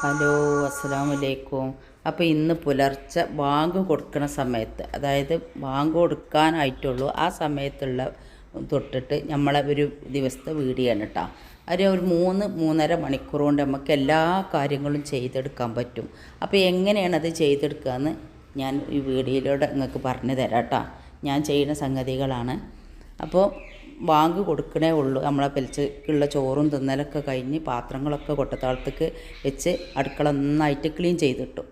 Hello അസ്സലാമു വലൈക്കും അപ്പോൾ ഇന്ന് പുലർച്ചെ ബാങ്ക് കൊടുക്കുന്ന സമയത്ത് അതായത് ബാങ്ക് കൊടുക്കാനായിട്ടുള്ളൂ ആ സമയത്തുള്ള തൊട്ടിട്ട് നമ്മളെ ഒരു ദിവസത്തെ വീഡിയോ ആണ് കേട്ടോ ഒരു ഒരു മൂന്ന് മൂന്നര മണിക്കൂർ കൊണ്ട് നമുക്ക് എല്ലാ കാര്യങ്ങളും ചെയ്തെടുക്കാൻ പറ്റും. അപ്പോൾ എങ്ങനെയാണ് അത് ചെയ്തെടുക്കുകയെന്ന് ഞാൻ ഈ വീഡിയോയിലൂടെ നിങ്ങൾക്ക് പറഞ്ഞു തരാം കേട്ടോ ഞാൻ ചെയ്യുന്ന സംഗതികളാണ്. അപ്പോൾ ബാങ്ക് കൊടുക്കണേ ഉള്ളൂ. നമ്മളെ പെലിച്ചക്കുള്ള ചോറും തിന്നലൊക്കെ കഴിഞ്ഞ് പാത്രങ്ങളൊക്കെ കൊട്ടത്താളത്തേക്ക് വെച്ച് അടുക്കള നന്നായിട്ട് ക്ലീൻ ചെയ്തിട്ടു.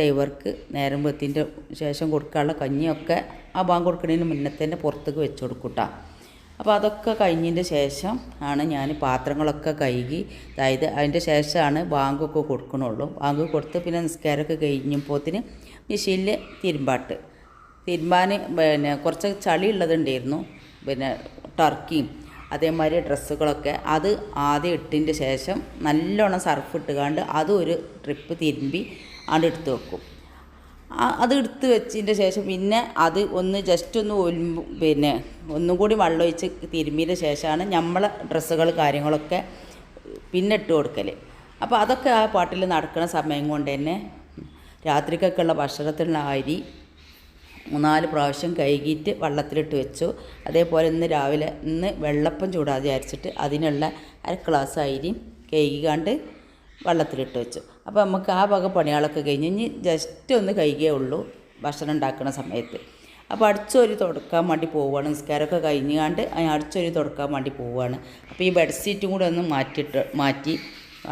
ഡൈവർക്ക് നേരം വെത്തിന്റെ ശേഷം കൊടുക്കാനുള്ള കഞ്ഞിയൊക്കെ ആ ബാങ്ക് കൊടുക്കുന്നതിന് തന്നെ പുറത്തേക്ക് വെച്ച് കൊടുക്കൂട്ടാ. അപ്പോൾ അതൊക്കെ കഴിഞ്ഞതിന്റെ ശേഷം ആണ് ഞാൻ പാത്രങ്ങളൊക്കെ കഴുകി. അതായത് അതിന്റെ ശേഷമാണ് വാങ്ങൊക്കെ കൊടുക്കണുള്ളൂ. ബാങ്ക് കൊടുത്ത് പിന്നെ നിസ്കാരമൊക്കെ കഴിഞ്ഞപ്പോത്തിന് മെഷീനിൽ തിരുമ്പാട്ട്. തിരുമ്പാൻ പിന്നെ കുറച്ച് ചളി ഉള്ളതുണ്ടായിരുന്നു പിന്നെ ടർക്കിയും അതേമാതിരി ഡ്രസ്സുകളൊക്കെ അത് ആദ്യം ഇട്ടതിന്റെ ശേഷം നല്ലോണം സർഫ് ഇട്ടുകാണ്ട് അതും ഒരു ട്രിപ്പ് തിരുമ്പി അവിടെ എടുത്ത് വെക്കും. അത് എടുത്ത് വെച്ചതിന്റെ ശേഷം പിന്നെ അത് ഒന്ന് ജസ്റ്റ് ഒന്ന് പിന്നെ ഒന്നും കൂടി വെള്ളമൊഴിച്ച് തിരുമ്പിയ ശേഷമാണ് നമ്മളെ ഡ്രസ്സുകൾ കാര്യങ്ങളൊക്കെ പിന്നെ ഇട്ട് കൊടുക്കൽ അപ്പോൾ അതൊക്കെ ആ പാട്ടിൽ നടക്കുന്ന സമയം കൊണ്ട് തന്നെ രാത്രിക്കൊക്കെയുള്ള ഭക്ഷണത്തിനുള്ള അരി മൂന്നാൽ പ്രാവശ്യം കഴുകിയിട്ട് വെള്ളത്തിലിട്ട് വെച്ചു. അതേപോലെ ഇന്ന് രാവിലെ ഇന്ന് വെള്ളപ്പം ചൂടാതെ അരച്ചിട്ട് അതിനുള്ള അര ഗ്ലാസ് അരി കഴുകിക്കാണ്ട് വെള്ളത്തിലിട്ട് വെച്ചു. അപ്പോൾ നമുക്ക് ആ വക പണികളൊക്കെ കഴിഞ്ഞ് ഇനി ജസ്റ്റ് ഒന്ന് കഴുകിയേ ഉള്ളൂ ഭക്ഷണം ഉണ്ടാക്കുന്ന സമയത്ത്. അപ്പോൾ അടിച്ചൊരു തുടക്കാൻ വേണ്ടി പോവുകയാണ്. നിസ്കാരമൊക്കെ കഴിഞ്ഞാണ്ട് അടിച്ചൊരു തുടക്കാൻ വേണ്ടി പോവുകയാണ്. അപ്പോൾ ഈ ബെഡ്ഷീറ്റും കൂടെ ഒന്ന് മാറ്റിയിട്ട് മാറ്റി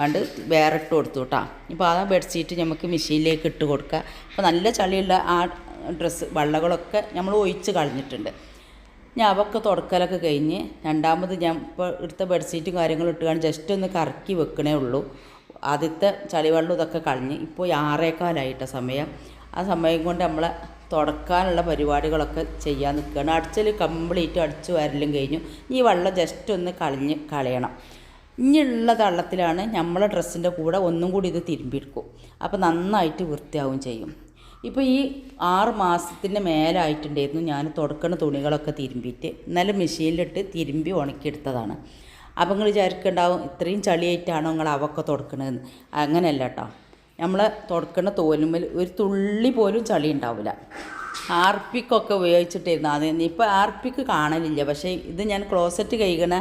ആണ്ട് വേറെ ഇട്ട് കൊടുത്തു കേട്ടോ. ഇപ്പോൾ ആ ബെഡ്ഷീറ്റ് നമുക്ക് മെഷീനിലേക്ക് ഇട്ട് കൊടുക്കുക അപ്പോൾ നല്ല ചളിയുള്ള ആ ഡ്രസ്സ് വള്ളകളൊക്കെ നമ്മൾ ഒഴിച്ച് കളഞ്ഞിട്ടുണ്ട്. ഞാൻ അവൊക്കെ തുടക്കലൊക്കെ കഴിഞ്ഞ് രണ്ടാമത് ഞാൻ ഇപ്പോൾ എടുത്ത ബെഡ്ഷീറ്റും കാര്യങ്ങളും ഇട്ടുകൊണ്ട് ജസ്റ്റ് ഒന്ന് കറക്കി വെക്കണേ ഉള്ളൂ. ആദ്യത്തെ ചളിവെള്ളം ഇതൊക്കെ കളഞ്ഞ് ഇപ്പോൾ ആറേക്കാലായിട്ട സമയം. ആ സമയം കൊണ്ട് നമ്മളെ തുടക്കാനുള്ള പരിപാടികളൊക്കെ ചെയ്യാൻ നിൽക്കുകയാണ്. അടിച്ചൽ കംപ്ലീറ്റ് അടിച്ചു വരലും കഴിഞ്ഞു. ഈ വെള്ളം ജസ്റ്റ് ഒന്ന് കളഞ്ഞ് കളയണം. ഇനിയുള്ള തള്ളത്തിലാണ് നമ്മളെ ഡ്രസ്സിന്റെ കൂടെ ഒന്നും കൂടി ഇത് തിരുമ്പിയെടുക്കും. അപ്പോൾ നന്നായിട്ട് വൃത്തിയാവും ചെയ്യും. ഇപ്പോൾ ഈ ആറ് മാസത്തിന്റെ മേലായിട്ടുണ്ടായിരുന്നു ഞാൻ തുടക്കണ തുണികളൊക്കെ തിരുമ്പിയിട്ട്. ഇന്നലെ മെഷീനിലിട്ട് തിരുമ്പി ഉണക്കിയെടുത്തതാണ്. അപ്പം നിങ്ങൾ വിചാരിക്കുന്നുണ്ടാവും ഇത്രയും ചളിയായിട്ടാണോ നിങ്ങൾ അവൊക്കെ തുടക്കണതെന്ന്. അങ്ങനെയല്ല കേട്ടോ നമ്മൾ തുടക്കണ തോലുമ്മൽ ഒരു തുള്ളി പോലും ചളി ഉണ്ടാവില്ല. ആർപ്പിക്കൊക്കെ ഉപയോഗിച്ചിട്ടിരുന്നു അത് ഇപ്പോൾ ആർപ്പിക്ക് കാണലില്ല. പക്ഷേ ഇത് ഞാൻ ക്ലോസറ്റ് കഴുകണ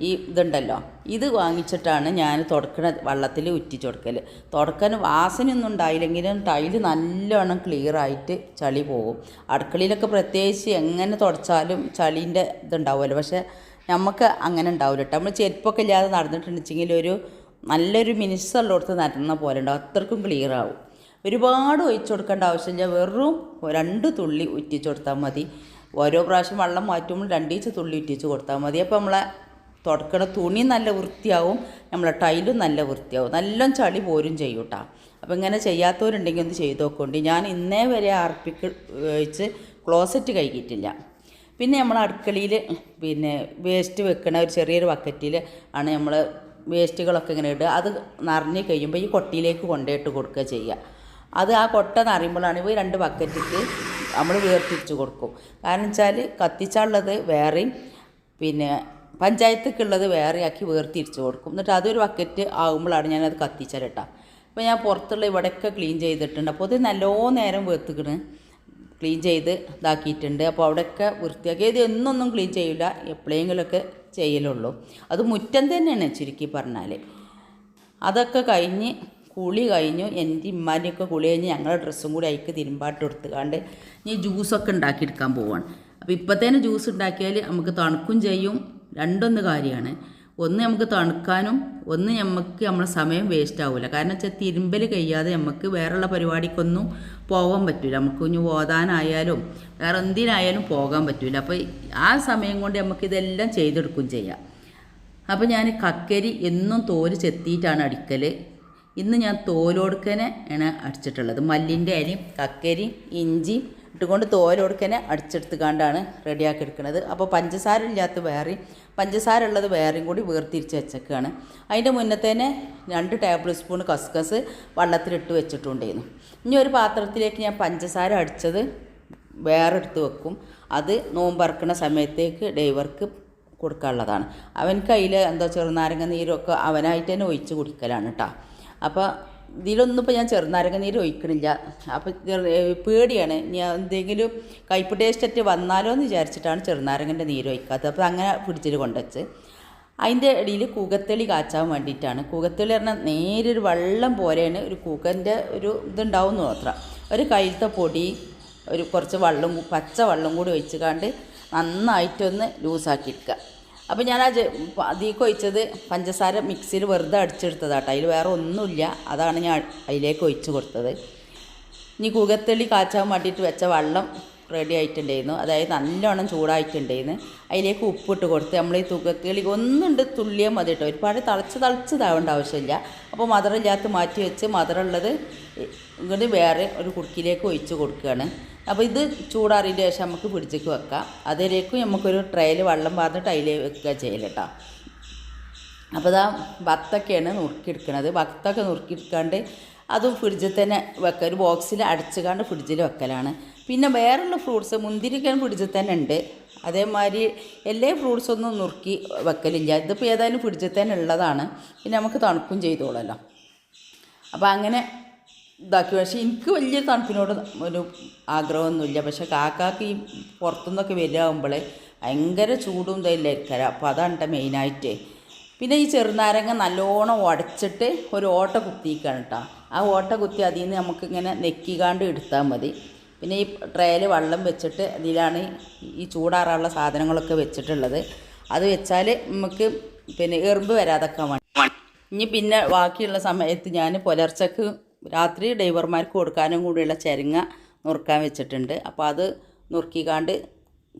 ഈ ഇതുണ്ടല്ലോ. ഇത് വാങ്ങിച്ചിട്ടാണ് ഞാൻ തുടക്കണ വെള്ളത്തിൽ ഉറ്റിച്ച് കൊടുക്കൽ തുടക്കാൻ വാസനയൊന്നും ഉണ്ടായില്ലെങ്കിലും ടൈൽ നല്ലോണം ക്ലിയർ ആയിട്ട് ചളി പോകും. അടുക്കളയിലൊക്കെ പ്രത്യേകിച്ച് എങ്ങനെ തുടച്ചാലും ചളീന്റെ ഇതുണ്ടാവുമല്ലോ. പക്ഷേ നമുക്ക് അങ്ങനെ ഉണ്ടാവില്ല കേട്ടോ നമ്മൾ ചെരുപ്പൊക്കെ ഇല്ലാതെ നടന്നിട്ടുണ്ടെങ്കിൽ ഒരു നല്ലൊരു മിനിസ്റ്ററിലോടത്ത് നടന്ന പോലെ ഉണ്ടാവും. അത്രക്കും ക്ലിയർ ആവും. ഒരുപാട് ഒഴിച്ചു കൊടുക്കേണ്ട ആവശ്യമില്ല. വെറും രണ്ട് തുള്ളി ഉറ്റിച്ച് കൊടുത്താൽ മതി. ഓരോ പ്രാവശ്യം വെള്ളം മാറ്റുമ്പോൾ രണ്ടീച്ച് തുള്ളി ഉറ്റിച്ച് കൊടുത്താൽ മതി. അപ്പോൾ നമ്മളെ തുടക്കണ തുണി നല്ല വൃത്തിയാവും നമ്മളെ ടൈലും നല്ല വൃത്തിയാവും. നല്ല ചളി പോരും ചെയ്യും കേട്ടോ അപ്പോൾ ഇങ്ങനെ ചെയ്യാത്തവരുണ്ടെങ്കിൽ ഒന്ന് ചെയ്ത് നോക്കൊണ്ട്. ഞാൻ ഇന്നേ വരെ ആർപ്പിക്ക് വെച്ച് ക്ലോസറ്റ് കഴുകിയിട്ടില്ല. പിന്നെ നമ്മൾ അടുക്കളയിൽ പിന്നെ വേസ്റ്റ് വെക്കണ ഒരു ചെറിയൊരു ബക്കറ്റിൽ ആണ് നമ്മൾ വേസ്റ്റുകളൊക്കെ ഇങ്ങനെ ഇടുക. അത് നിറഞ്ഞ് കഴിയുമ്പോൾ ഈ കൊട്ടിയിലേക്ക് കൊണ്ടുപോയിട്ട് കൊടുക്കുക ചെയ്യുക. അത് ആ കൊട്ട നിറയുമ്പോഴാണ് ഈ രണ്ട് ബക്കറ്റിക്ക് നമ്മൾ വേർതിരിച്ച് കൊടുക്കും. കാരണം വെച്ചാൽ കത്തിച്ചാലുള്ളത് വേറെയും പിന്നെ പഞ്ചായത്തേക്കുള്ളത് വേറെ ആക്കി വേർതിരിച്ച് കൊടുക്കും. എന്നിട്ട് അതൊരു ബക്കറ്റ് ആകുമ്പോഴാണ് ഞാനത് കത്തിച്ചാലിട്ടാ അപ്പോൾ ഞാൻ പുറത്തുള്ള ഇവിടെയൊക്കെ ക്ലീൻ ചെയ്തിട്ടുണ്ട്. അപ്പോൾ അത് നല്ലോ നേരം വേർത്തിക്കണ് ക്ലീൻ ചെയ്ത് ഇതാക്കിയിട്ടുണ്ട്. അപ്പോൾ അവിടെയൊക്കെ വൃത്തിയാക്കി. ഇത് എന്നൊന്നും ക്ലീൻ ചെയ്യില്ല എപ്പോഴെങ്കിലുമൊക്കെ ചെയ്യലുള്ളൂ. അത് മുറ്റം തന്നെയാണ് ചുരുക്കി പറഞ്ഞാൽ അതൊക്കെ കഴിഞ്ഞ് കുളി കഴിഞ്ഞു. എന്റെ ഇമ്മാന്റെയൊക്കെ കുളി കഴിഞ്ഞ് ഞങ്ങളുടെ ഡ്രസ്സും കൂടി അതിക്ക് തിരുമ്പാട്ട് എടുത്തുകൊണ്ട് ഇനി ജ്യൂസൊക്കെ ഉണ്ടാക്കിയെടുക്കാൻ പോവാണ്. അപ്പോൾ ഇപ്പോഴത്തേന് ജ്യൂസ് ഉണ്ടാക്കിയാൽ നമുക്ക് തണുക്കും ചെയ്യും. രണ്ടൊന്ന് കാര്യമാണ്. ഒന്ന് നമുക്ക് തണുക്കാനും ഒന്ന് നമുക്ക് നമ്മളെ സമയം വേസ്റ്റ് ആവില്ല കാരണം വെച്ചാൽ തിരുമ്പൽ കഴിയാതെ നമുക്ക് വേറെയുള്ള പരിപാടിക്കൊന്നും പോകാൻ പറ്റില്ല നമുക്ക് ഇനി ഓതാനായാലും വേറെ എന്തിനായാലും പോകാൻ പറ്റില്ല അപ്പോൾ ആ സമയം കൊണ്ട് നമുക്ക് ഇതെല്ലാം ചെയ്തെടുക്കും ചെയ്യാം. അപ്പോൾ ഞാൻ കക്കരി എന്നും തോൽ ചെത്തിയിട്ടാണ് അടിക്കൽ ഇന്ന് ഞാൻ തോലോടുക്കനെ ആണ് അടിച്ചിട്ടുള്ളത്. മല്ലിന്റെ അരി കക്കരി ഇഞ്ചിയും ഇട്ടുകൊണ്ട് തോലോടുക്കനെ അടിച്ചെടുത്തുകൊണ്ടാണ് റെഡിയാക്കി എടുക്കുന്നത് അപ്പോൾ പഞ്ചസാര ഇല്ലാത്ത വേറെയും പഞ്ചസാര ഉള്ളത് വേറെയും കൂടി വേർതിരിച്ച് വെച്ചേക്കാണ്. അതിന്റെ തന്നെ രണ്ട് ടേബിൾ സ്പൂൺ കസ്കസ് വെള്ളത്തിലിട്ട് വെച്ചിട്ടുണ്ടായിരുന്നു. ഇനി ഒരു പാത്രത്തിലേക്ക് ഞാൻ പഞ്ചസാര അടിച്ചത് വേറെ എടുത്ത് വെക്കും. അത് നോമ്പറക്കണ സമയത്തേക്ക് ഡൈവർക്ക് കൊടുക്കാനുള്ളതാണ്. അവൻ കയ്യിൽ എന്തോ ചെറുനാരങ്ങ നീരൊക്കെ അവനായിട്ട് തന്നെ ഒഴിച്ച് കുടിക്കലാണ് കേട്ടോ. അപ്പോൾ ഇതിലൊന്നും ഇപ്പോൾ ഞാൻ ചെറുനാരങ്ങ നീര് ഒഴിക്കണില്ല. അപ്പോൾ പേടിയാണ്. ഞാൻ എന്തെങ്കിലും കയ്പ് ടേസ്റ്റ് വന്നാലോ എന്ന് വിചാരിച്ചിട്ടാണ് ചെറുനാരങ്ങന്റെ നീര് ഒഴിക്കാത്തത്. അപ്പോൾ അങ്ങനെ പിടിച്ചിട്ട് കൊണ്ടുവച്ച്. അതിന്റെ ഇടയിൽ കൂകത്തെളി കാച്ചാൻ വേണ്ടിയിട്ടാണ്. കൂകത്തെളി പറഞ്ഞാൽ നേരൊരു വെള്ളം പോലെയാണ് ഒരു കൂകന്റെ ഒരു ഇതുണ്ടാവും മാത്രം. ഒരു കയ്യിലത്തെ പൊടി ഒരു കുറച്ച് വെള്ളം പച്ച വെള്ളം കൂടി ഒഴിച്ച് കാണ്ട് നന്നായിട്ടൊന്ന് ലൂസാക്കി എടുക്കുക അപ്പോൾ ഞാൻ ആ അതിലേക്ക് പഞ്ചസാര മിക്സിയിൽ വെറുതെ അടിച്ചെടുത്തതാട്ടോ അതിൽ വേറെ ഒന്നുമില്ല. അതാണ് ഞാൻ അതിലേക്ക് ഒഴിച്ച് കൊടുത്തത്. ഇനി കുകത്തള്ളി കാച്ചാൻ വേണ്ടിയിട്ട് വെച്ച വെള്ളം റെഡി ആയിട്ടുണ്ടായിരുന്നു അതായത് നല്ലോണം ചൂടായിട്ടുണ്ടായിരുന്നു. അതിലേക്ക് ഉപ്പിട്ട് കൊടുത്ത് നമ്മൾ ഈ തുകത്തെളി ഒന്നുണ്ട് തുള്ളിയാൽ മതി കേട്ടോ ഒരുപാട് തിളച്ച് തിളച്ചതാവേണ്ട ആവശ്യമില്ല. അപ്പോൾ മധുരമില്ലാത്ത മാറ്റി വെച്ച് മധുരമുള്ളത് ഇങ്ങോട്ട് വേറെ ഒരു കുടുക്കിലേക്ക് ഒഴിച്ച് കൊടുക്കുകയാണ് അപ്പോൾ ഇത് ചൂടാറിയതിന് ശേഷം നമുക്ക് പിടിച്ചേക്ക് വെക്കാം. അതിലേക്കും നമുക്കൊരു ട്രേയിൽ വെള്ളം പാർന്നിട്ട് അതിലേക്ക് വെക്കുക ചെയ്യൽ കേട്ടോ അപ്പോൾ ഇതാ ഭത്തൊക്കെയാണ് നുറുക്കിയെടുക്കണത്. ഭത്തൊക്കെ നുറുക്കിയെടുക്കാണ്ട് അതും ഫ്രിഡ്ജിൽ തന്നെ വെക്കുക ഒരു ബോക്സിൽ അടച്ചുകാണ്ട് ഫ്രിഡ്ജിൽ വെക്കലാണ്. പിന്നെ വേറെയുള്ള ഫ്രൂട്ട്സ് മുന്തിരിക്കാൻ ഫ്രിഡ്ജിൽ തന്നെ ഉണ്ട്. അതേമാതിരി എല്ലാ ഫ്രൂട്ട്സൊന്നും നുറുക്കി വെക്കലില്ല. ഇതിപ്പോൾ ഏതായാലും ഫ്രിഡ്ജിൽ തന്നെ ഉള്ളതാണ്. പിന്നെ നമുക്ക് തണുപ്പും ചെയ്തോളല്ലോ. അപ്പോൾ അങ്ങനെ ഇതാക്കി. പക്ഷേ എനിക്ക് വലിയ തണുപ്പിനോട് ഒരു ആഗ്രഹമൊന്നുമില്ല. പക്ഷേ കാക്കാക്ക് ഈ പുറത്തുനിന്നൊക്കെ വരികയാകുമ്പോൾ ഭയങ്കര ചൂടും ഇതല്ലായിരിക്കാം അപ്പോൾ അതാണ് ട്ടോ മെയിനായിട്ട് പിന്നെ ഈ ചെറുനാരങ്ങ നല്ലോണം ഉടച്ചിട്ട് ഒരു ഓട്ട കുത്തിയിക്കാണ് കേട്ടോ. ആ ഓട്ട കുത്തി അതിൽ നിന്ന് നമുക്കിങ്ങനെ നെക്കിക്കാണ്ട് എടുത്താൽ മതി. പിന്നെ ഈ ട്രേയിൽ വെള്ളം വെച്ചിട്ട് അതിലാണ് ഈ ചൂടാറാനുള്ള സാധനങ്ങളൊക്കെ വെച്ചിട്ടുള്ളത്. അത് വെച്ചാൽ നമുക്ക് പിന്നെ എറുമ്പ് വരാതൊക്കെ വേണം. ഇനി പിന്നെ ബാക്കിയുള്ള സമയത്ത് ഞാൻ പുലർച്ചക്ക് രാത്രി ഡ്രൈവർമാർക്ക് കൊടുക്കാനും കൂടിയുള്ള ചരങ്ങ നുറുക്കാൻ വെച്ചിട്ടുണ്ട്. അപ്പോൾ അത് നുറുക്കിക്കാണ്ട്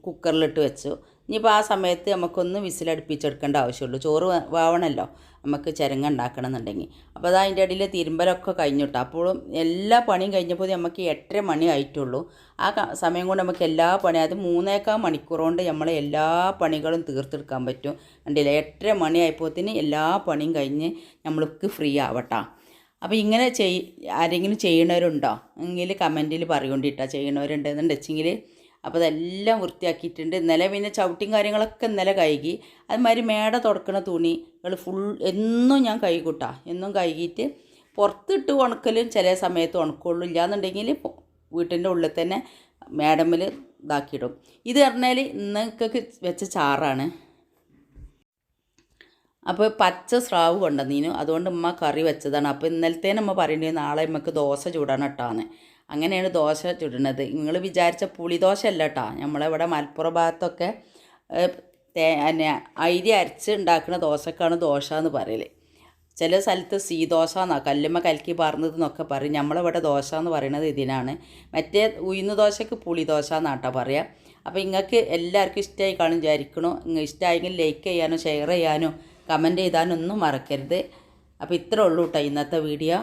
കുക്കറിലിട്ട് വെച്ചു. ഇനിയിപ്പോൾ ആ സമയത്ത് നമുക്കൊന്ന് വിസിലടുപ്പിച്ചെടുക്കേണ്ട ആവശ്യമുള്ളൂ. ചോറ് വേവണമല്ലോ നമുക്ക് ചരങ്ങ ഉണ്ടാക്കണം എന്നുണ്ടെങ്കിൽ അപ്പോൾ അത് അതിന്റെ ഇടയിൽ തിരുമ്പലൊക്കെ കഴിഞ്ഞിട്ട് അപ്പോഴും എല്ലാ പണിയും കഴിഞ്ഞപ്പോൾ നമുക്ക് എട്ടര മണി ആയിട്ടുള്ളൂ. ആ സമയം കൊണ്ട് നമുക്ക് എല്ലാ പണി അത് മൂന്നേക്കാൽ മണിക്കൂർ കൊണ്ട് നമ്മൾ എല്ലാ പണികളും തീർത്തെടുക്കാൻ പറ്റും. കണ്ടില്ല? എട്ടര മണി ആയപ്പോഴത്തേന് എല്ലാ പണിയും കഴിഞ്ഞ് നമ്മൾക്ക് ഫ്രീ ആവട്ടെ. അപ്പോൾ ഇങ്ങനെ ചെയ് ആരെങ്കിലും ചെയ്യണവരുണ്ടോ? എങ്കിൽ കമന്റിൽ പറയുകൊണ്ടിട്ടാ ചെയ്യണവരുണ്ടെന്നുണ്ടെച്ചെങ്കിൽ അപ്പോൾ അതെല്ലാം വൃത്തിയാക്കിയിട്ടുണ്ട്. ഇന്നലെ പിന്നെ ചവിട്ടിയും കാര്യങ്ങളൊക്കെ ഇന്നലെ കഴുകി. അതുമാതിരി മേട തുടക്കണ തുണികൾ ഫുൾ എന്നും ഞാൻ കഴുകൂട്ടാ. എന്നും കഴുകിയിട്ട് പുറത്തിട്ട് ഉണക്കലും ചില സമയത്ത് ഉണക്കുള്ളൂ. ഇല്ലാന്നുണ്ടെങ്കിൽ വീട്ടിന്റെ ഉള്ളിൽ തന്നെ മേഡമിൽ ഇതാക്കിയിടും. ഇത് പറഞ്ഞാൽ ഇന്നൊക്കെ വെച്ച ചാറാണ്. അപ്പോൾ പച്ച സ്രാവ് കൊണ്ടുവന്നീനു. അതുകൊണ്ട് ഉമ്മ കറി വെച്ചതാണ്. അപ്പോൾ ഇന്നലത്തേനും അമ്മ പറയേണ്ടി നാളെ നമുക്ക് ദോശ ചൂടാണ് കേട്ടാന്ന് അങ്ങനെയാണ് ദോശ ചുടുന്നത്. നിങ്ങൾ വിചാരിച്ച പുളിദോശ അല്ല കേട്ടോ നമ്മളിവിടെ മലപ്പുറം ഭാഗത്തൊക്കെ തേ അരി അരച്ച് ഉണ്ടാക്കുന്ന ദോശക്കാണ് ദോശ എന്ന് പറയൽ ചില സ്ഥലത്ത് സീദോശ എന്നാ കല്ലുമ്മ കലക്കി പറഞ്ഞത് എന്നൊക്കെ പറയും. നമ്മളിവിടെ ദോശ എന്ന് പറയുന്നത് ഇതിനാണ്. മറ്റേ ഉഴുന്ന് ദോശക്ക് പുളിദോശ കേട്ടോ പറയാം. അപ്പോൾ നിങ്ങൾക്ക് എല്ലാവർക്കും ഇഷ്ടമായി കാണും വിചാരിക്കണു. ഇഷ്ടമായെങ്കിൽ ലൈക്ക് ചെയ്യാനോ ഷെയർ ചെയ്യാനോ കമന്റ് ചെയ്താനോ മറക്കരുത്. അപ്പോൾ ഇത്രേ ഉള്ളൂ കേട്ടോ ഇന്നത്തെ വീഡിയോ